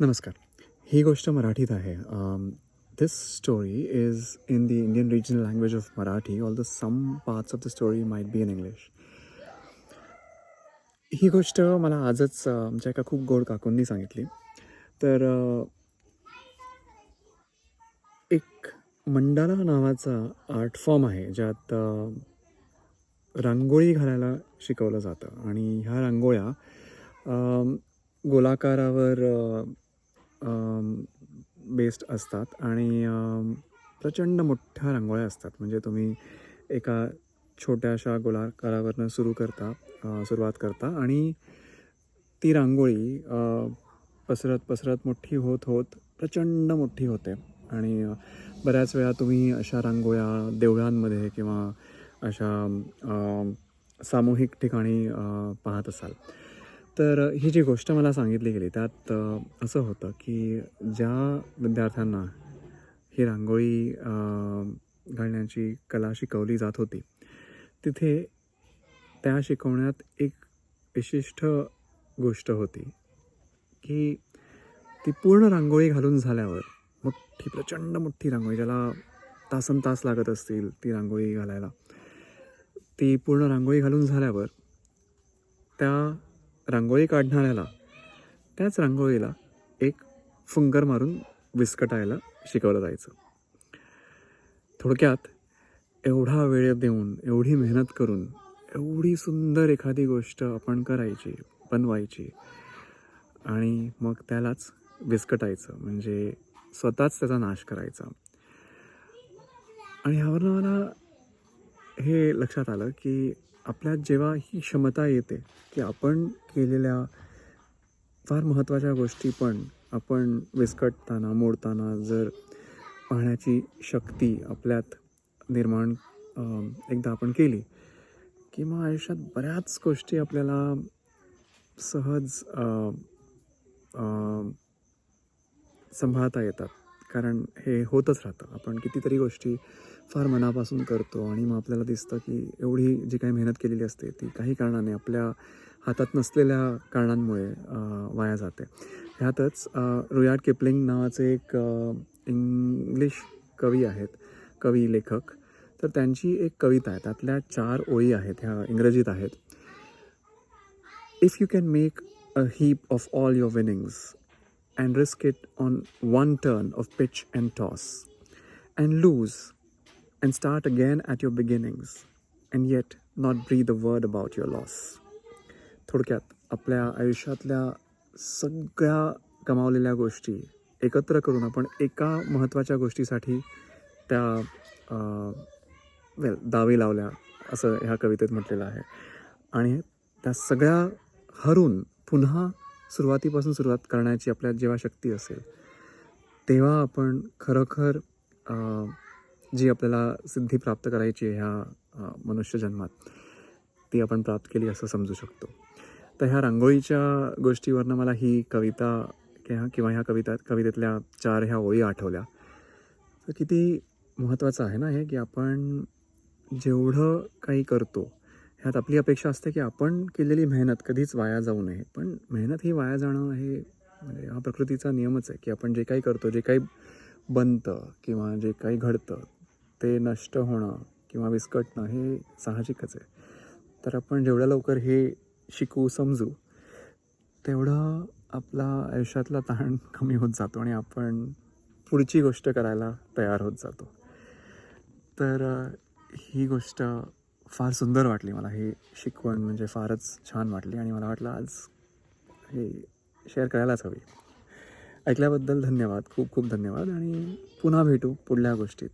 नमस्कार. ही गोष्ट मराठीत आहे. This story is in the Indian regional language of Marathi all the some parts of the story might be in English ही गोष्ट मला आजच आमच्या एका खूप गोड काकूंनी सांगितली. तर एक मंडाला नावाचा आर्ट फॉर्म आहे ज्यात रांगोळी घालायला शिकवलं जातं. आणि ह्या रांगोळ्या गोलाकारावर बेस्ड असतात आणि प्रचंड मोठ्या रांगोळ्या असतात. म्हणजे तुम्ही एका छोट्याशा गोलाकारावरनं सुरू करता सुरुवात करता आणि ती रांगोळी पसरत पसरत मोठी होत होत प्रचंड मोठी होते. आणि बऱ्याच वेळा तुम्ही अशा रांगोळ्या देवळांमध्ये किंवा अशा सामूहिक ठिकाणी पाहत असाल. तर ही जी गोष्ट मला सांगितली गेली त्यात असं होतं की ज्या विद्यार्थ्यांना ही रांगोळी घालण्याची कला शिकवली जात होती तिथे त्या शिकवण्यात एक विशिष्ट गोष्ट होती की ती पूर्ण रांगोळी घालून झाल्यावर मोठी प्रचंड मोठी रांगोळी ज्याला तासन तास लागत असतील ती रांगोळी घालायला ती पूर्ण रांगोळी घालून झाल्यावर त्या रांगोळी काढणाऱ्याला त्याच रांगोळीला एक फुंकर मारून विस्कटायला शिकवलं जायचं. थोडक्यात एवढा वेळ देऊन एवढी मेहनत करून एवढी सुंदर एखादी गोष्ट आपण करायची बनवायची आणि मग त्यालाच विस्कटायचं म्हणजे स्वतःच त्याचा नाश करायचा. आणि ह्यावरनं मला हे लक्षात आलं की आपल्यात जेव्हा ही क्षमता येते की आपण केलेल्या फार महत्त्वाच्या गोष्टी पण आपण विस्कटताना मोडताना जर पाहण्याची शक्ती आपल्यात निर्माण एकदा आपण केली की मग आयुष्यात बऱ्याच गोष्टी आपल्याला सहज सांभाळता येतात. कारण हे होतच राहतं. आपण कितीतरी गोष्टी फार मनापासून करतो आणि मग आपल्याला दिसतं की एवढी जी काही मेहनत केलेली असते ती काही कारणाने आपल्या हातात नसलेल्या कारणांमुळे वाया जाते. ह्यातच अ, रुयार्ड किपलिंग नावाचे एक इंग्लिश कवी आहेत कवी लेखक. तर त्यांची एक कविता आहे. त्यातल्या चार ओळी आहेत ह्या इंग्रजीत आहेत. If you can make a heap of all your winnings and risk it on one turn of pitch and toss, and lose and start again at your beginnings, and yet not breathe a word about your loss. थोडक्यात आपल्या आयुष्यातल्या सगळ्या कमावलेल्या गोष्टी एकत्र करून आपण एका महत्त्वाच्या गोष्टीसाठी त्या वेल दावे लावल्या असं ह्या कवितेत म्हटलेलं आहे आणि त्या सगळ्या हरून पुन्हा सुरुवातीपासून सुरुवात करण्याची आपल्यात जेव्हा शक्ती असेल तेव्हा आपण खरोखर जी आपल्याला सिद्धी प्राप्त करायची आहे ह्या मनुष्य जन्मात ती आपण प्राप्त केली असं समजू शकतो. तर ह्या रांगोळीच्या गोष्टीवरनं मला ही कविता किंवा किंवा ह्या कविता कवितेतल्या चार ह्या ओळी आठवल्या. तर किती महत्त्वाचं आहे ना हे की आपण जेवढं काही करतो ह्यात आपली अपेक्षा असते की आपण केलेली मेहनत कधीच वाया जाऊ नये. पण मेहनत ही वाया जाणं हे म्हणजे हा प्रकृतीचा नियमच आहे की आपण जे काही करतो जे काही बनतं किंवा जे काही घडतं ते नष्ट होणं किंवा विस्कटणं हे साहजिकच आहे. तर आपण जेवढ्या लवकर हे शिकू समजू तेवढं आपला आयुष्यातला ताण कमी होत जातो आणि आपण पुढची गोष्ट करायला तयार होत जातो. तर ही गोष्ट फार सुंदर वाटली मला. ही शिकवण म्हणजे फारच छान वाटली आणि मला वाटलं आज हे शेअर करायलाच हवी. ऐकल्याबद्दल धन्यवाद. खूप खूप धन्यवाद आणि पुन्हा भेटू पुढल्या गोष्टीत.